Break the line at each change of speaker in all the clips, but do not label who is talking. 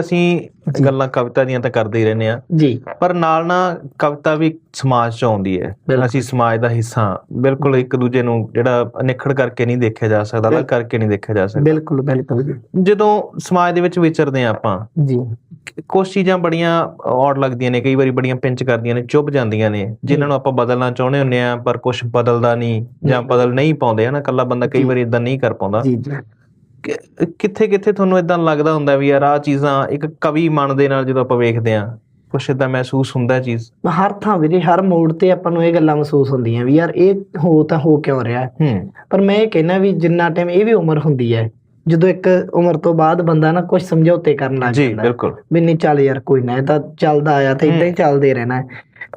ਅਸੀਂ ਗੱਲਾਂ ਕਵਿਤਾ ਦੀਆਂ ਤਾਂ ਕਰਦੇ ਹੀ ਰਹਿੰਦੇ ਆ
ਜੀ
ਪਰ ਨਾਲ ਨਾਲ ਕਵਿਤਾ ਵੀ ਸਮਾਜ ਚ ਆਉਂਦੀ ਹੈ। ਅਸੀਂ ਸਮਾਜ ਦਾ ਹਿੱਸਾ। ਬਿਲਕੁਲ ਇੱਕ ਦੂਜੇ ਨੂੰ ਜਿਹੜਾ ਨਿਖੜ ਕਰਕੇ ਨਹੀਂ ਦੇਖਿਆ ਜਾ ਸਕਦਾ ਅਲੱਗ। ਕਰਕੇ ਨਹੀਂ ਦੇਖਿਆ ਜਾ ਸਕਦਾ
ਬਿਲਕੁਲ ਬਿਲਕੁਲ
ਜਦੋਂ ਸਮਾਜ ਦੇ ਵਿੱਚ ਵਿਚਰਦੇ ਆ ਆਪਾਂ
ਜੀ
ਕੁਝ ਚੀਜ਼ਾਂ ਬੜੀਆਂ ਔੜ ਲੱਗਦੀਆਂ ਨੇ ਕਈ ਵਾਰੀ ਬੜੀਆਂ ਪਿੰਚ ਕਰਦੀਆਂ ਨੇ ਚੁੱਭ ਜਾਂਦੀਆਂ ਨੇ ਜਿਨ੍ਹਾਂ ਨੂੰ ਆਪਾਂ ਬਦਲਣਾ ਚਾਹੁੰਦੇ ਹੁੰਦੇ ਆ ਪਰ ਕੁਝ ਬਦਲਦਾ ਨਹੀਂ ਜਾਂ। ਬਦਲ ਨਹੀਂ ਪਾਉਂਦੇ ਹਨਾ ਕੱਲਾ ਬੰਦਾ ਕਈ। ਵਾਰੀ ਇਦਾਂ ਨਹੀਂ ਕਰ ਪਾਉਂਦਾ
ਜੀ ਜੀ
ਕਿੱਥੇ ਕਿੱਥੇ ਤੁਹਾਨੂੰ ਇਦਾਂ ਲੱਗਦਾ ਹੁੰਦਾ ਵੀ ਯਾਰ ਆਹ ਚੀਜ਼ਾਂ ਇੱਕ ਕਵੀ ਮਨ ਦੇ ਨਾਲ ਜਦੋਂ ਆਪਾਂ ਵੇਖਦੇ ਆ ਕੁਛ ਇਦਾਂ ਮਹਿਸੂਸ ਹੁੰਦਾ ਚੀਜ਼
ਹਰ ਥਾਂ ਵੀਰੇ ਹਰ ਮੋੜ ਤੇ ਆਪਾਂ ਨੂੰ ਇਹ ਗੱਲਾਂ ਮਹਿਸੂਸ ਹੁੰਦੀਆਂ ਵੀ ਯਾਰ ਇਹ ਹੋ ਤਾਂ ਹੋ ਕਿਉਂ ਰਿਹਾ ਹੈ? ਪਰ ਮੈਂ ਇਹ ਕਹਿਣਾ ਵੀ ਜਿੰਨਾ ਟਾਈਮ ਇਹ ਵੀ ਉਮਰ ਹੁੰਦੀ ਹੈ ਜਦੋਂ ਇੱਕ ਉਮਰ ਤੋਂ ਬਾਅਦ ਬੰਦਾ ਨਾ ਕੁਝ ਸਮਝੌਤੇ ਕਰਨ ਲੱਗ ਜਾਂਦਾ।
ਬਿਲਕੁਲ
ਵੀ ਨਹੀਂ ਚੱਲ ਯਾਰ ਕੋਈ ਨਾ ਇਹ ਤਾਂ ਚੱਲਦਾ ਆਇਆ ਤਾਂ ਇਦਾਂ ਹੀ। ਚੱਲਦੇ ਰਹਿਣਾ ਹੈ।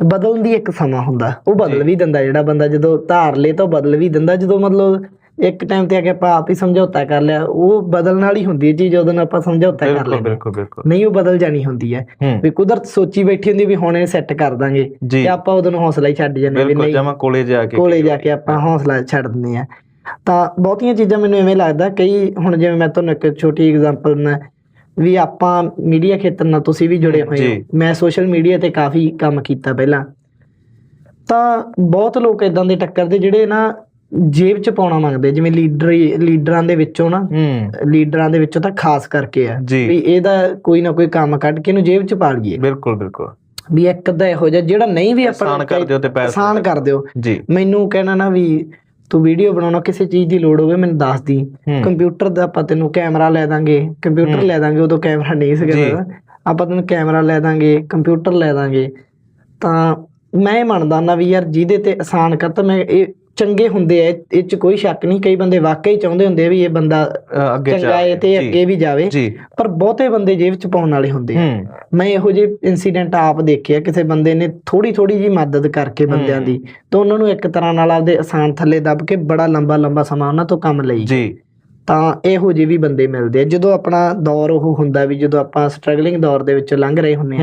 ਬਦਲਣ ਦੀ ਇੱਕ ਸਮਾਂ ਹੁੰਦਾ ਉਹ ਬਦਲ। ਵੀ ਦਿੰਦਾ ਜਿਹੜਾ ਬੰਦਾ ਜਦੋਂ ਧਾਰ ਲੇ ਤਾਂ ਬਦਲ ਵੀ ਦਿੰਦਾ ਜਦੋਂ ਮਤਲਬ ਇੱਕ ਟਾਈਮ ਤੇ ਆ ਕੇ ਆਪਾਂ ਆਪ ਹੀ ਸਮਝੌਤਾ ਕਰ ਲਿਆ। ਉਹ ਬਦਲਣ ਵਾਲੀ ਹੁੰਦੀ ਹੈ ਚੀਜ਼ ਜਦੋਂ ਆਪਾਂ ਸਮਝੌਤਾ ਕਰ ਹਾਂ।
ਬਿਲਕੁਲ ਬਿਲਕੁਲ।
ਨਹੀਂ ਉਹ ਬਦਲ ਜਾਣੀ ਹੁੰਦੀ ਹੈ। ਵੀ ਕੁਦਰਤ ਸੋਚੀ ਬੈਠੀ ਹੁੰਦੀ ਵੀ ਹੁਣ ਇਹ ਸੈੱਟ ਕਰ ਦਾਂਗੇ
ਜੀ।
ਤੇ ਆਪਾਂ ਉਹਦੋਂ ਹੌਸਲਾ ਹੀ ਛੱਡ ਜਾਂਦੇ ਵੀ
ਬਿਲਕੁਲ
ਨਹੀਂ
ਜਮਾ ਕੋਲੇ ਜਾ ਕੇ
ਕੋਲੇ ਜਾ ਕੇ ਆਪਾਂ ਹੌਸਲਾ ਛੱਡ ਦਿੰਦੇ ਆ ਤਾਂ ਬਹੁਤੀਆਂ ਚੀਜ਼ਾਂ ਮੈਨੂੰ ਐਵੇਂ ਲੱਗਦਾ ਕਈ ਹੁਣ ਜਿਵੇਂ ਮੈਂ ਤੁਹਾਨੂੰ ਇੱਕ ਛੋਟੀ ਐਗਜ਼ਾਮਪਲ ਨਾ ਵੀ ਆਪਾਂ ਮੀਡੀਆ ਖੇਤਰ ਨਾਲ ਤੁਸੀਂ ਵੀ ਜੁੜੇ ਹੋਏ
ਜੀ।
ਹੋ ਮੈਂ ਸੋਸ਼ਲ ਮੀਡੀਆ ਤੇ ਕਾਫੀ ਕੰਮ ਕੀਤਾ ਪਹਿਲਾਂ। ਤਾਂ ਬਹੁਤ ਲੋਕ ਇਦਾਂ ਦੇ ਟੱਕਰਦੇ ਜਿਹੜੇ ਨਾ ਜੇਬ ਚ ਪਾਉਣਾ ਮੰਗਦੇ ਜਿਵੇਂ ਲੀਡਰ ਲੀਡਰਾਂ ਦੇ ਵਿੱਚੋਂ ਨਾ ਲੀਡਰਾਂ ਦੇ ਵਿੱਚੋਂ ਤਾਂ ਖਾਸ ਕਰਕੇ ਆ ਵੀ ਇਹਦਾ ਕੋਈ ਨਾ ਕੋਈ ਕੰਮ ਕੱਢ ਕੇ ਇਹਨੂੰ ਜੇਬ ਚ ਪਾ ਲਈਏ।
ਬਿਲਕੁਲ ਬਿਲਕੁਲ।
ਵੀ ਇੱਕ ਅੱਧਾ ਇਹੋ ਜਿਹਾ ਜਿਹੜਾ ਨਹੀਂ ਵੀ ਆਪਾਂ
ਆਸਾਨ ਕਰ ਦਿਓ ਤੇ ਪੈਸੇ
ਆਸਾਨ ਕਰ ਦਿਓ। ਮੈਨੂੰ ਕਹਿਣਾ ਨਾ ਵੀ ਤੂੰ ਵੀਡੀਓ ਬਣਾਉਣਾ ਕਿਸੇ ਚੀਜ਼ ਦੀ ਲੋੜ ਹੋਵੇ ਮੈਨੂੰ ਦੱਸ ਦੀ। ਕੰਪਿਊਟਰ ਦਾ ਆਪਾਂ ਤੈਨੂੰ ਕੈਮਰਾ ਲੈ ਦਾਂਗੇ ਕੰਪਿਊਟਰ। ਲੈ ਦਾਂਗੇ ਉਦੋਂ ਕੈਮਰਾ ਨਹੀਂ ਸੀਗਾ। ਆਪਾਂ ਤੈਨੂੰ ਕੈਮਰਾ ਲੈ ਦਾਂਗੇ ਕੰਪਿਊਟਰ ਲੈ ਦਾਂਗੇ। ਤਾਂ ਮੈਂ ਮੰਨਦਾ ਨਾ ਵੀ ਯਾਰ ਜਿਹਦੇ ਤੇ ਆਸਾਨ ਕਰ ਤਾਂ ਮੈਂ ਇਹ ਚੰਗੇ ਹੁੰਦੇ ਆ ਇਹ- ਚ ਕੋਈ ਸ਼ੱਕ ਨਹੀਂ ਕਈ ਬੰਦੇ ਵਾਕਈ ਚਾਹੁੰਦੇ ਹੁੰਦੇ ਵੀ ਇਹ ਬੰਦਾ
ਅੱਗੇ
ਹੈ ਤੇ ਅੱਗੇ ਵੀ ਜਾਵੇ। ਪਰ ਬਹੁਤੇ ਬੰਦੇ ਜੇਬ ਚ ਪਾਉਣ ਵਾਲੇ ਹੁੰਦੇ ਮੈਂ ਇਹੋ ਜਿਹੇ ਇਨਸੀਡੈਂਟ ਆਪ ਦੇਖਿਆ ਕਿਸੇ ਬੰਦੇ ਨੇ ਥੋੜੀ ਥੋੜੀ ਜੀ ਮਦਦ ਕਰਕੇ ਬੰਦਿਆਂ। ਦੀ ਤਾਂ ਉਹਨਾਂ ਨੂੰ ਇੱਕ ਤਰ੍ਹਾਂ ਨਾਲ ਆਪਦੇ ਆਸਾਨ ਥੱਲੇ ਦੱਬ ਕੇ ਬੜਾ ਲੰਬਾ ਲੰਬਾ ਸਮਾਂ ਉਹਨਾਂ ਤੋਂ ਕੰਮ ਲਈ।
ਜੀ।
ਤਾਂ ਇਹੋ ਜਿਹੇ ਵੀ ਬੰਦੇ ਮਿਲਦੇ ਆ। ਜਦੋਂ ਆਪਣਾ ਦੌਰ ਉਹ ਹੁੰਦਾ ਵੀ ਜਦੋਂ ਆਪਾਂ ਸਟਰਗਲਿੰਗ ਦੌਰ ਦੇ ਵਿੱਚੋਂ ਲੰਘ ਰਹੇ ਹੁੰਨੇ ਆ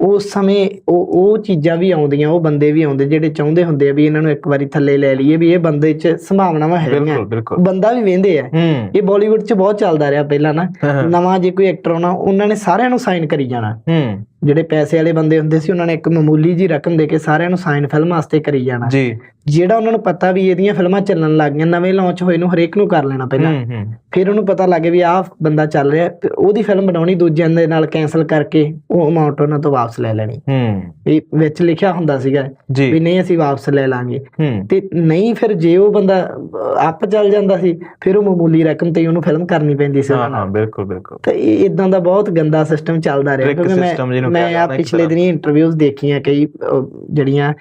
ਉਸ ਸਮੇਂ ਉਹ ਉਹ ਚੀਜ਼ਾਂ ਵੀ ਆਉਂਦੀਆਂ ਉਹ ਬੰਦੇ ਵੀ ਆਉਂਦੇ ਜਿਹੜੇ ਚਾਹੁੰਦੇ ਹੁੰਦੇ ਆ ਵੀ ਇਹਨਾਂ ਨੂੰ ਇੱਕ ਵਾਰੀ ਥੱਲੇ ਲੈ ਲਈਏ ਵੀ ਇਹ ਬੰਦੇ 'ਚ ਸੰਭਾਵਨਾਵਾਂ ਹੈਗੀਆਂ। ਬੰਦਾ ਵੀ ਵੇਂਦੇ ਆ। ਇਹ ਬਾਲੀਵੁੱਡ 'ਚ ਬਹੁਤ ਚੱਲਦਾ ਰਿਹਾ ਪਹਿਲਾਂ ਨਾ। ਨਵਾਂ ਜੇ ਕੋਈ ਐਕਟਰ ਆਉਣਾ ਉਹਨਾਂ ਨੇ ਸਾਰਿਆਂ ਨੂੰ ਸਾਈਨ ਕਰੀ ਜਾਣਾ।
ਹੂੰ।
ਜਿਹੜੇ ਪੈਸੇ ਵਾਲੇ ਬੰਦੇ ਹੁੰਦੇ ਸੀ ਉਹਨਾਂ ਨੇ ਇੱਕ ਮਾਮੂਲੀ ਜੀ ਰਕਮ ਦੇ ਕੇ ਸਾਰਿਆਂ ਨੂੰ ਸਾਈਨ ਫਿਲਮ ਵਾਸਤੇ ਕਰੀ ਜਾਣਾ।
ਜੀ।
ਜਿਹੜਾ ਉਹਨਾਂ ਨੂੰ ਪਤਾ ਵੀ ਇਹਦੀਆਂ ਫਿਲਮਾਂ ਚੱਲਣ ਲੱਗ ਗਈਆਂ ਨਵੇਂ ਲਾਂਚ ਹੋਏ ਨੂੰ ਹਰੇਕ ਨੂੰ ਕਰ ਲੈਣਾ ਪਹਿਲਾਂ। ਫਿਰ ਉਹਨੂੰ ਪਤਾ ਲੱਗੇ ਵੀ ਆਹ ਬੰਦਾ ਚੱਲ ਰਿਹਾ ਤੇ ਉਹਦੀ ਫਿਲਮ ਬਣਾਉਣੀ ਦੂਜਿਆਂ ਦੇ ਨਾਲ ਕੈਨਸਲ ਕਰਕੇ ਉਹ ਅਮਾਉਂਟ ਉਹਨਾਂ ਤੋਂ ਵਾਪਸ ਲੈ ਲੈਣੀ।
ਹੂੰ।
ਇਹ ਵਿੱਚ ਲਿਖਿਆ ਹੁੰਦਾ ਸੀਗਾ ਵੀ ਨਹੀਂ ਅਸੀਂ ਵਾਪਸ ਲੈ ਲਾਂਗੇ। ਤੇ ਨਹੀਂ ਫਿਰ ਜੇ ਉਹ ਬੰਦਾ ਅੱਪ ਚੱਲ ਜਾਂਦਾ ਸੀ ਫਿਰ ਉਹ ਮਾਮੂਲੀ ਰਕਮ ਤੇ ਉਹਨੂੰ ਫਿਲਮ ਕਰਨੀ ਪੈਂਦੀ ਸੀ
ਹਾਂ ਹਾਂ ਬਿਲਕੁਲ ਬਿਲਕੁਲ।
ਤੇ ਇਦਾਂ ਦਾ ਬਹੁਤ ਗੰਦਾ ਸਿਸਟਮ ਚੱਲਦਾ ਰਿਹਾ ਕਿਉਂਕਿ ਮੈਂ ਮੈਂ ਆ ਪਿਛਲੇ। ਦਿਨੀ ਇੰਟਰਵਿਊਜ਼ ਦੇਖੀਆਂ ਕਈ ਜਿਹੜੀਆਂ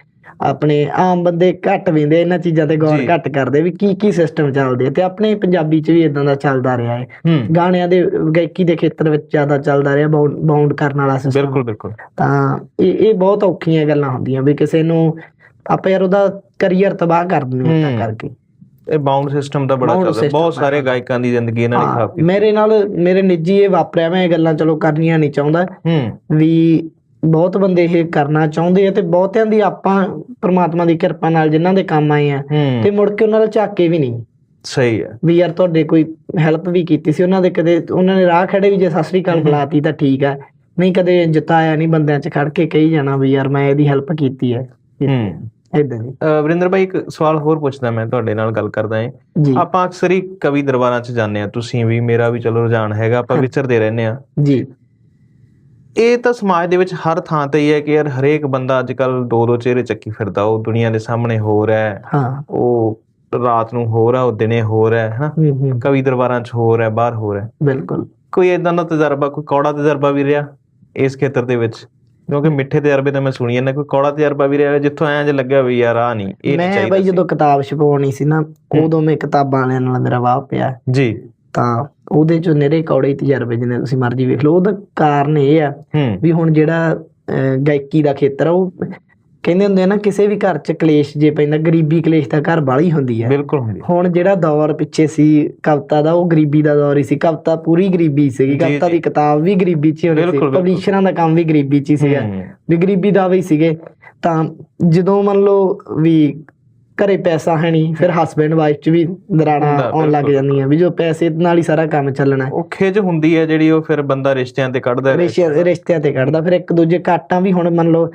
ਆਪਣੇ ਆਮ ਬੰਦੇ ਘੱਟ ਵੇਂਦੇ ਇਹਨਾਂ ਚੀਜ਼ਾਂ ਤੇ ਗੌਰ। ਘੱਟ ਕਰਦੇ ਵੀ ਕੀ ਕੀ ਸਿਸਟਮ ਚੱਲਦੇ ਆ ਤੇ ਆਪਣੇ ਪੰਜਾਬੀ ਚ ਵੀ ਇਦਾਂ ਦਾ ਚੱਲਦਾ ਰਿਹਾ ਹੈ ਗਾਣਿਆਂ ਦੇ ਗਾਇਕੀ ਦੇ ਖੇਤਰ ਵਿੱਚ ਜ਼ਿਆਦਾ ਚੱਲਦਾ ਰਿਹਾ ਬਾਉਂਡ ਕਰਨ ਵਾਲਾ ਸਿਸਟਮ
ਬਿਲਕੁਲ ਬਿਲਕੁਲ
ਤਾਂ ਇਹ ਇਹ ਬਹੁਤ ਔਖੀਆਂ ਗੱਲਾਂ ਹੁੰਦੀਆਂ ਵੀ ਕਿਸੇ ਨੂੰ ਆਪਾਂ ਯਾਰ ਉਹਦਾ ਕੈਰੀਅਰ ਤਬਾਹ ਕਰ ਦਿੰਦੇ। ਤਾਂ ਕਰਕੇ
ਇਹ ਬਾਉਂਡ ਸਿਸਟਮ ਦਾ ਬੜਾ ਚੱਲਦਾ ਬਹੁਤ ਸਾਰੇ। ਗਾਇਕਾਂ ਦੀ ਜ਼ਿੰਦਗੀ ਇਹਨਾਂ ਨੇ ਖਰਾਬ ਕੀਤੀ।
ਮੇਰੇ ਨਾਲ ਮੇਰੇ ਨਿੱਜੀ ਇਹ ਵਾਪਰਿਆ ਮੈਂ ਇਹ ਗੱਲਾਂ ਚਲੋ ਕਰਨੀਆਂ ਨਹੀਂ ਚਾਹੁੰਦਾ।
ਹੂੰ।
ਵੀ ਬਹੁਤ ਬੰਦੇ ਇਹ ਕਰਨਾ ਚਾਹੁੰਦੇ ਆ ਤੇ ਬਹੁਤਿਆਂ ਦੀ ਆਪਾਂ ਪ੍ਰਮਾਤਮਾ ਦੀ ਕਿਰਪਾ ਨਾਲ ਜਿਨ੍ਹਾਂ ਦੇ ਕੰਮ ਆਏ ਆ ਤੇ ਮੁੜ ਕੇ ਉਹਨਾਂ ਨਾਲ ਝਾਕੇ ਵੀ ਨਹੀਂ।
ਸਹੀ ਹੈ
ਵੀ ਯਾਰ ਤੁਹਾਡੇ ਕੋਈ ਹੈਲਪ ਵੀ ਕੀਤੀ ਸੀ ਉਹਨਾਂ ਦੇ ਕਦੇ ਉਹਨਾਂ ਨੇ ਰਾਹ ਖੜੇ ਵੀ ਜੇ ਸਤਿ ਸ੍ਰੀ ਅਕਾਲ। ਬੁਲਾਤੀ ਤਾਂ ਠੀਕ ਆ। ਨਹੀਂ ਕਦੇ ਜਿਤਾਇਆ ਨਹੀਂ ਬੰਦਿਆਂ 'ਚ ਖੜ ਕੇ ਕਹੀ ਜਾਣਾ ਵੀ ਯਾਰ ਮੈਂ ਇਹਦੀ ਹੈਲਪ ਕੀਤੀ ਹੈ
ਹੂੰ।
ਇਦਾਂ
ਅ, ਵਰਿੰਦਰ ਭਾਈ ਇੱਕ ਸਵਾਲ ਹੋਰ ਪੁੱਛਦਾ ਮੈਂ ਤੁਹਾਡੇ ਨਾਲ ਗੱਲ ਕਰਦਾ ਹਾਂ ਆਪਾਂ ਅਕਸਰ ਹੀ ਕਵੀ ਦਰਬਾਰਾਂ 'ਚ ਜਾਂਦੇ ਆ ਤੁਸੀਂ ਵੀ ਮੇਰਾ ਵੀ ਚਲੋ ਰੁਝਾਨ ਹੈਗਾ ਆਪਾਂ
ਹਾਂ।
ਵਿਚਰਦੇ ਰਹਿੰਦੇ ਆ
ਜੀ।
ਇਹ ਤਾਂ ਸਮਾਜ ਦੇ ਵਿੱਚ ਹਰ ਥਾਂ ਤੇ ਹੀ ਹੈ ਕਿ ਯਾਰ ਹਰੇਕ ਬੰਦਾ ਅੱਜ ਕੱਲ ਦੋ ਦੋ ਚਿਹਰੇ ਚੱਕੀ ਫਿਰਦਾ ਉਹ ਦੁਨੀਆ ਦੇ ਸਾਹਮਣੇ ਹੋ ਰਿਹਾ ਹੈ।
ਹਾਂ।
ਉਹ ਰਾਤ ਨੂੰ ਹੋ ਰਿਹਾ ਉਹ ਦਿਨੇ ਹੋ ਰਿਹਾ ਹੈ ਹਨਾ?
ਹੂੰ ਹੂੰ।
ਕਵੀ ਦਰਬਾਰਾਂ 'ਚ ਹੋ ਰਿਹਾ ਬਾਹਰ ਹੋ। ਰਿਹਾ
ਬਿਲਕੁਲ।
ਕੋਈ ਇਦਾਂ ਦਾ ਤਜਰਬਾ ਕੋਈ ਕੌੜਾ ਤਜਰਬਾ ਵੀ ਰਿਹਾ ਇਸ ਖੇਤਰ ਦੇ ਵਿੱਚ? ਕਿਉਂਕਿ ਮਿੱਠੇ ਤਜਰਬੇ ਤਾਂ ਮੈਂ ਸੁਣੀ ਜਾਂਦਾ ਕੋਈ ਕੌੜਾ ਤਜਰਬਾ ਵੀ ਰਿਹਾ ਜਿੱਥੋਂ ਐਂ ਜੇ ਲੱਗਿਆ ਵੀ ਯਾਰ ਆ ਨਹੀਂ ਇਹ ਨਹੀਂ
ਮੈਂ
ਚਾਹੀਦਾ
ਬਈ
ਸੀ।
ਜਦੋਂ ਕਿਤਾਬ ਛਪਾਉਣੀ ਸੀ ਨਾ ਉਦੋਂ ਮੈਂ ਕਿਤਾਬਾਂ ਵਾਲਿਆਂ ਨਾਲ ਮੇਰਾ ਵਾਹ ਪਿਆ।
ਜੀ।
ਤਾਂ ਉਹਦੇ ਚੋਂ ਨਿਰੇ ਕੌੜੇ ਤਜਰਬੇ ਜਿੰਨੇ ਤੁਸੀਂ ਮਰਜ਼ੀ ਵੇਖ ਲਓ ਉਹਦਾ ਕਾਰਨ ਇਹ ਆ
ਹੂੰ।
ਵੀ ਹੁਣ ਜਿਹੜਾ ਅਹ, ਗਾਇਕੀ ਦਾ ਖੇਤਰ ਆ ਉਹ ਕਹਿੰਦੇ ਹੁੰਦੇ ਆ ਨਾ ਕਿਸੇ ਵੀ ਘਰ 'ਚ ਕਲੇਸ਼ ਜੇ ਪੈਂਦਾ ਗਰੀਬੀ ਕਲੇਸ਼ ਦਾ ਘਰ ਬਾਲੀ ਹੁੰਦੀ ਹੈ
ਬਿਲਕੁਲ ਹੁੰਦੀ
ਹੁਣ ਜਿਹੜਾ ਦੌਰ ਪਿੱਛੇ ਸੀ ਕਵਿਤਾ ਦਾ ਉਹ ਗਰੀਬੀ ਦਾ ਦੌਰ ਹੀ ਸੀ। ਕਵਿਤਾ ਪੂਰੀ ਗਰੀਬੀ ਸੀਗੀ।
ਜੀ,
ਕਵਿਤਾ
ਜੀ।
ਦੀ ਕਿਤਾਬ ਵੀ ਗਰੀਬੀ 'ਚ ਹੀ ਹੋਣੀ ਸੀ।
ਬਿਲਕੁਲ, ਬਿਲਕੁਲ।
ਪਬਲਿਸ਼ਰਾਂ ਦਾ ਕੰਮ ਵੀ ਗਰੀਬੀ 'ਚ ਹੀ ਸੀਗਾ।
ਹੂੰ,
ਵੀ ਗਰੀਬੀ ਦਾ ਵੀ ਸੀਗੇ। ਤਾਂ ਜਦੋਂ ਮੰਨ ਲਓ ਵੀ ਘਰੇ ਪੈਸਾ ਹੈ ਨਹੀਂ ਫਿਰ ਹਸਬੈਂਡ ਵਾਈਫ ਚ ਵੀ ਦਰਾੜਾਂ
ਹੁੰਦਾ,
ਆਉਣ ਲੱਗ
ਬਿਲਕੁਲ।
ਜਾਂਦੀਆਂ ਵੀ ਜੋ ਪੈਸੇ ਨਾਲ ਹੀ ਸਾਰਾ ਕੰਮ ਚੱਲਣਾ ਹੈ।
ਉਹ ਖਿਜ ਹੁੰਦੀ ਹੈ ਜਿਹੜੀ ਉਹ ਫਿਰ ਬੰਦਾ ਰਿਸ਼ਤਿਆਂ ਤੇ ਕੱਢਦਾ ਹੈ।
ਰਿਸ਼ਤੇ ਰਿਸ਼ਤਿਆਂ ਤੇ ਕੱਢਦਾ। ਫਿਰ ਇੱਕ ਦੂਜੇ ਕਾਟਾਂ ਵੀ ਹੁਣ ਮੰਨ ਲਓ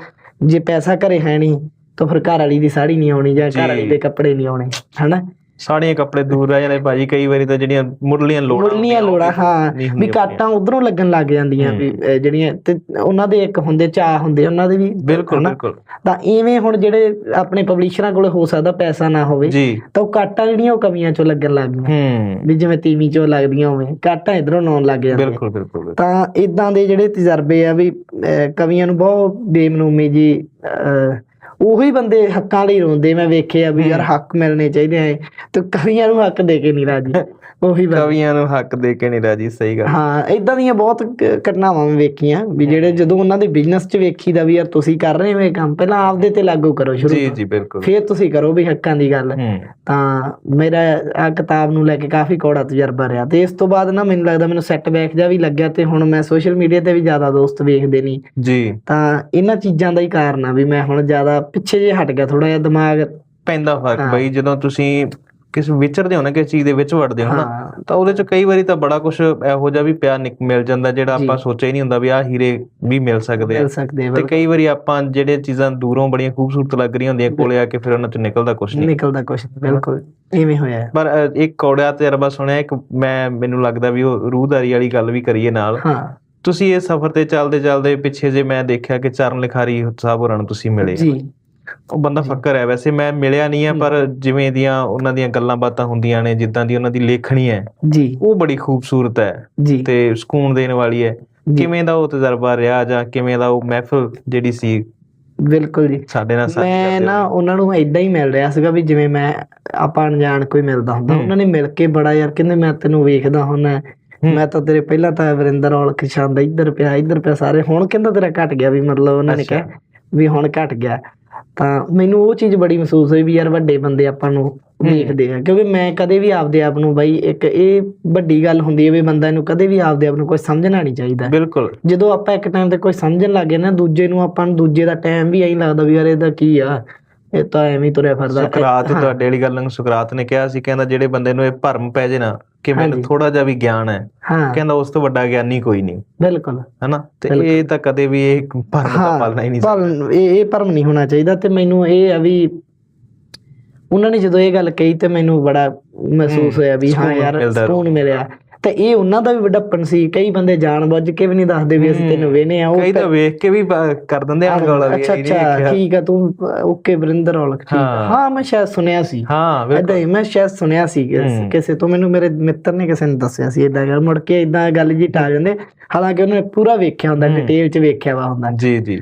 ਜੇ ਪੈਸਾ ਘਰੇ ਹੈ ਨਹੀਂ ਤਾਂ ਫਿਰ ਘਰ ਵਾਲੀ ਦੀ ਸਾੜੀ ਨਹੀਂ ਆਉਣੀ ਜਾਂ ਘਰ ਵਾਲੀ। ਦੇ ਕੱਪੜੇ ਨਹੀਂ ਆਉਣੇ ਹਨਾ
ਸਾੜੀਆਂ ਕੱਪੜੇ ਦੂਰ ਰਹਿ ਜਾਂਦੇ ਭਾਜੀ ਕਈ ਵਾਰੀ ਤਾਂ ਜਿਹੜੀਆਂ ਮੁੱਢਲੀਆਂ ਲੋੜਾਂ ਉਹ
ਲੋੜਾਂ ਹਾਂ ਵੀ ਕਾਟਾਂ ਉਧਰੋਂ ਲੱਗਣ ਲੱਗ ਜਾਂਦੀਆਂ ਵੀ ਜਿਹੜੀਆਂ ਤੇ ਉਹਨਾਂ ਦੇ ਇੱਕ ਹੁੰਦੇ ਚਾਹ ਹੁੰਦੇ ਉਹਨਾਂ ਦੇ ਵੀ
ਬਿਲਕੁਲ? ਬਿਲਕੁਲ।
ਤਾਂ ਇਵੇਂ ਹੁਣ ਜਿਹੜੇ ਆਪਣੇ ਪਬਲਿਸ਼ਰਾਂ ਕੋਲੇ ਹੋ ਸਕਦਾ ਪੈਸਾ ਨਾ ਹੋਵੇ ਤਾਂ ਉਹ ਕਾਟਾਂ ਜਿਹੜੀਆਂ ਉਹ ਕਮੀਆਂ ਚੋਂ ਲੱਗਣ ਲੱਗ ਗਈਆਂ।
ਹੂੰ।
ਵੀ ਜਿਵੇਂ ਤੀਵੀਂ ਚੋਂ ਲੱਗਦੀਆਂ ਹੋਵੇ ਕਾਟਾਂ ਇਧਰੋਂ ਆਉਣ ਲੱਗ ਜਾਂਦੀਆਂ।
ਬਿਲਕੁਲ ਬਿਲਕੁਲ।
ਤਾਂ ਇਦਾਂ ਦੇ ਜਿਹੜੇ ਤਜਰਬੇ ਆ ਵੀ ਕਵੀਆਂ ਨੂੰ ਬਹੁਤ ਬੇਮਨੂਮੀ ਜੀ ਉਹੀ ਬੰਦੇ ਹੱਕਾਂ ਲਈ ਰੋਂਦੇ ਮੈਂ ਵੇਖਿਆ ਵੀ ਯਾਰ ਹੱਕ ਮਿਲਣੇ ਚਾਹੀਦੇ ਆ ਤੇ ਕਵੀਆਂ ਨੂੰ ਹੱਕ ਦੇ ਕੇ ਨਹੀਂ ਰਾਜੀ ਉਹੀ ਬੰਦੇ
ਕਵੀਆਂ ਨੂੰ ਹੱਕ ਦੇ ਕੇ ਨਹੀਂ ਰਾਜੀ ਸਹੀ ਗੱਲ।
ਹਾਂ ਇਦਾਂ ਦੀਆਂ ਬਹੁਤ ਘਟਨਾਵਾਂ ਮੈਂ ਵੇਖੀਆਂ ਵੀ ਜਿਹੜੇ ਜਦੋਂ ਉਹਨਾਂ ਦੇ ਬਿਜ਼ਨਸ 'ਚ ਵੇਖੀਦਾ ਵੀ ਯਾਰ ਤੁਸੀਂ ਕਰ ਰਹੇ ਹੋ ਇਹ ਕੰਮ ਪਹਿਲਾਂ ਆਪਦੇ ਤੇ ਲਾਗੂ ਕਰੋ ਸ਼ੁਰੂ
ਜੀ ਜੀ ਬਿਲਕੁਲ।
ਫਿਰ ਤੁਸੀਂ ਕਰੋ ਵੀ ਹੱਕਾਂ ਦੀ ਗੱਲ। ਤਾਂ ਮੇਰਾ ਆ ਕਿਤਾਬ ਨੂੰ ਲੈ ਕੇ ਕਾਫੀ ਕੌੜਾ ਤਜਰਬਾ ਰਿਹਾ ਤੇ ਇਸ ਤੋਂ ਬਾਅਦ ਨਾ ਮੈਨੂੰ ਲੱਗਦਾ ਮੈਨੂੰ ਸੈੱਟ ਬੈਕ ਜਾ ਵੀ ਲੱਗਿਆ ਤੇ ਹੁਣ ਮੈਂ ਸੋਸ਼ਲ ਮੀਡੀਆ ਤੇ ਵੀ ਜ਼ਿਆਦਾ ਦੋਸਤ ਵੇਖਦੇ ਨਹੀਂ
ਜੀ।
ਤਾਂ ਇਹਨਾਂ ਚੀਜ਼ਾਂ ਦਾ ਹੀ ਕਾਰਨ ਆ ਵੀ ਮੈਂ ਹੁਣ ਜ਼ਿਆਦਾ ਪਿੱਛੇ ਜੇ ਹਟ ਗਿਆ ਥੋੜਾ ਜਿਹਾ ਦਿਮਾਗ
ਪੈਂਦਾ ਫ਼ਰਕ। ਬਈ ਜਦੋਂ ਤੁਸੀਂ ਕਿਸ ਵਿਚਰਦੇ ਹੋ ਨਾ ਕਿਸੇ ਚੀਜ਼ ਦੇ ਵਿੱਚ ਵੜਦੇ ਹੋ ਨਾ ਤਾਂ ਉਹਦੇ ਚ ਕਈ ਵਾਰੀ ਤਾਂ ਬੜਾ ਕੁਝ ਇਹੋ ਜਿਹਾ ਵੀ ਪਿਆ ਨਿਕ ਮਿਲ ਜਾਂਦਾ ਜਿਹੜਾ। ਆਪਾਂ ਸੋਚਿਆ ਹੀ ਨਹੀਂ ਹੁੰਦਾ ਵੀ ਆਹ ਹੀਰੇ ਵੀ ਮਿਲ ਸਕਦੇ ਆ।
ਮਿਲ ਸਕਦੇ ਆ
ਤੇ ਕਈ ਵਾਰੀ ਆਪਾਂ ਜਿਹੜੇ ਚੀਜ਼ਾਂ ਦੂਰੋਂ ਬੜੀਆਂ ਖੂਬਸੂਰਤ ਲੱਗ ਰਹੀਆਂ ਹੁੰਦੀਆਂ ਕੋਲੇ ਆ ਕੇ ਫਿਰ ਉਹਨਾਂ ਚ ਨਿਕਲਦਾ ਕੁਝ ਨਹੀਂ।
ਨਿਕਲਦਾ ਨੀ, ਬਿਲਕੁਲ। ਇਵੇਂ ਹੋਇਆ।
ਪਰ ਇੱਕ ਕੌੜਾ ਤਜਰਬਾ ਸੁਣਿਆ ਇੱਕ ਮੈਂ ਮੈਨੂੰ ਲੱਗਦਾ ਵੀ ਉਹ ਰੂਹਦਾਰੀ ਵਾਲੀ ਗੱਲ ਵੀ ਕਰੀਏ ਨਾਲ।
ਹਾਂ।
ਤੁਸੀਂ ਇਹ ਸਫ਼ਰ ਤੇ ਚੱਲਦੇ ਚੱਲਦੇ ਪਿੱਛੇ ਜੇ ਮੈਂ ਦੇਖਿਆ ਕਿ ਚਰਨ ਲਿਖਾਰੀ ਸਾਹਿਬ ਹੋਰਾਂ ਨੂੰ ਤੁਸੀਂ ਮਿਲੇ
ਜੀ।
ਉਹ ਬੰਦਾ ਫੱਕਰ ਹੈ। ਵੈਸੇ ਮੈਂ ਮਿਲਿਆ ਨਹੀਂ ਹੈ ਪਰ ਜਿਵੇਂ ਦੀਆਂ ਉਹਨਾਂ ਦੀਆਂ ਗੱਲਾਂ ਬਾਤਾਂ ਹੁੰਦੀਆਂ ਨੇ ਜਿੱਦਾਂ ਦੀ ਉਹਨਾਂ ਦੀ ਲੇਖਣੀ ਹੈ
ਜੀ।
ਉਹ ਬੜੀ ਖੂਬਸੂਰਤ ਹੈ
ਜੀ।
ਤੇ ਸਕੂਨ ਦੇਣ ਵਾਲੀ ਹੈ। ਕਿਵੇਂ ਦਾ ਉਹ ਤਜਰਬਾ ਰਿਹਾ ਜਾਂ ਕਿਵੇਂ ਦਾ ਉਹ ਮਹਿਫਲ ਜਿਹੜੀ ਸੀ?
ਬਿਲਕੁਲ ਜੀ।
ਸਾਡੇ ਨਾਲ ਸਾਂਝੀ
ਮੈਂ ਨਾ? ਉਹਨਾਂ ਨੂੰ ਇਦਾਂ ਹੀ ਮਿਲ ਰਿਹਾ ਸੀਗਾ ਵੀ ਜਿਵੇਂ ਮੈਂ ਆਪਾਂ ਅਣਜਾਣ ਕੋਈ ਮਿਲਦਾ ਹੁੰਦਾ। ਉਹਨਾਂ ਨੇ ਮਿਲ ਕੇ ਬੜਾ ਯਾਰ ਕਹਿੰਦੇ ਮੈਂ ਤੈਨੂੰ ਵੇਖਦਾ ਹੁੰਨਾ
ਹੂੰ।
ਮੈਂ ਤਾਂ ਤੇਰੇ ਪਹਿਲਾਂ ਤਾਂ ਵਰਿੰਦਰ ਔਲਖ ਛੰਦ ਇੱਧਰ ਪਿਆ ਇੱਧਰ ਪਿਆ ਸਾਰੇ। ਹੁਣ ਕਹਿੰਦਾ ਤੇਰਾ ਘਟ ਗਿਆ ਵੀ ਮਤਲਬ ਉਹਨਾਂ ਨੇ। ਕਿਹਾ ਵੀ ਹੁਣ ਘਟ ਗਿਆ। ਤਾਂ ਮੈਨੂੰ ਉਹ ਚੀਜ਼ ਬੜੀ ਮਹਿਸੂਸ ਹੋਈ ਵੀ ਯਾਰ ਵੱਡੇ ਬੰਦੇ ਆਪਾਂ ਨੂੰ ਵੇਖਦੇ ਆ ਕਿਉਂਕਿ ਮੈਂ ਕਦੇ ਵੀ ਆਪਦੇ ਆਪ ਨੂੰ ਬਾਈ ਇੱਕ ਇਹ ਵੱਡੀ ਗੱਲ ਹੁੰਦੀ ਹੈ ਵੀ ਬੰਦਾ ਨੂੰ ਕਦੇ ਵੀ ਆਪਦੇ ਆਪ ਨੂੰ ਕੋਈ ਸਮਝਣਾ ਨਹੀਂ ਚਾਹੀਦਾ।
ਬਿਲਕੁਲ।
ਜਦੋਂ ਆਪਾਂ ਇੱਕ ਟਾਈਮ ਤੇ ਕੋਈ ਸਮਝਣ ਲੱਗੇ ਨਾ ਦੂਜੇ ਨੂੰ ਆਪਾਂ ਨੂੰ ਦੂਜੇ ਦਾ ਟਾਈਮ ਵੀ ਐਂ ਲੱਗਦਾ ਵੀ ਯਾਰ ਇਹਦਾ ਕੀ ਆ ਇਹ ਤਾਂ ਐਵੇਂ ਹੀ ਤੁਰਿਆ ਫਿਰਦਾ।
ਸੁਕਰਾਤ ਤੁਹਾਡੇ ਵਾਲੀ ਗੱਲ ਨੂੰ ਸੁਕਰਾਤ ਨੇ ਕਿਹਾ ਸੀ ਕਹਿੰਦਾ ਜਿਹੜੇ ਬੰਦੇ ਨੂੰ ਇਹ ਭਰਮ ਪੈ ਜੇ ਨਾ ਕਿ ਮੈਨੂੰ। ਥੋੜਾ ਜਿਹਾ ਵੀ ਗਿਆਨ ਹੈ। ਕਹਿੰਦਾ ਉਸ ਤੋਂ ਵੱਡਾ ਗਿਆਨੀ ਕੋਈ ਨਹੀਂ।
ਬਿਲਕੁਲ।
ਹਨਾ? ਤੇ। ਇਹ ਤਾਂ ਕਦੇ ਵੀ ਇਹ ਭਰਮ ਦਾ ਪਾਲਣਾ ਹੀ ਨਹੀਂ
ਇਹ ਇਹ ਭਰਮ ਨਹੀਂ ਹੋਣਾ ਚਾਹੀਦਾ ਤੇ ਮੈਨੂੰ ਇਹ ਆ ਵੀ ਉਹਨਾਂ ਨੇ ਜਦੋਂ ਇਹ ਗੱਲ ਕਹੀ ਤੇ ਮੈਨੂੰ ਬੜਾ ਮਹਿਸੂਸ ਹੋਇਆ ਵੀ ਹਾਂ ਯਾਰ ਸਕੂਨ ਮਿਲਿਆ। ਤੇ ਇਹ ਉਹਨਾਂ ਦਾ ਵੀ ਵੱਡਪਨ ਸੀ ਕਈ ਬੰਦੇ ਜਾਣ ਬੁੱਝ ਕੇ ਵੀ ਨਹੀਂ ਦੱਸਦੇ ਵੀ ਅਸੀਂ। ਤੈਨੂੰ ਵੇਨੇ ਆ ਉਹ
ਕਈ ਤਾਂ ਵੇਖ ਕੇ ਵੀ ਕਰ ਦਿੰਦੇ ਆ ਗੋਲਾ ਵੀ
ਅੱਛਾ ਅੱਛਾ। ਠੀਕ ਆ ਤੂੰ ਓਕੇ ਵਰਿੰਦਰ ਔਲਖ ਠੀਕ।
ਹਾਂ।
ਮੈਂ ਸ਼ਾਇਦ ਸੁਣਿਆ ਸੀ
ਹਾਂ ਬਿਲਕੁਲ
ਹੀ ਮੈਂ ਸ਼ਾਇਦ ਸੁਣਿਆ ਸੀ। ਕਿਸੇ ਤੋਂ ਮੈਨੂੰ ਮੇਰੇ ਮਿੱਤਰ ਨੇ ਕਿਸੇ ਨੇ ਦੱਸਿਆ ਸੀ ਇਦਾਂ ਗੱਲ ਮੁੜ ਕੇ ਇਦਾਂ ਗੱਲ ਜੀ ਟਾ ਜਾਂਦੇ ਹਾਲਾਂਕਿ ਉਹਨੇ ਪੂਰਾ ਵੇਖਿਆ ਹੁੰਦਾ। ਡਿਟੇਲ ਚ ਵੇਖਿਆ ਵਾ ਹੁੰਦਾ
ਜੀ ਜੀ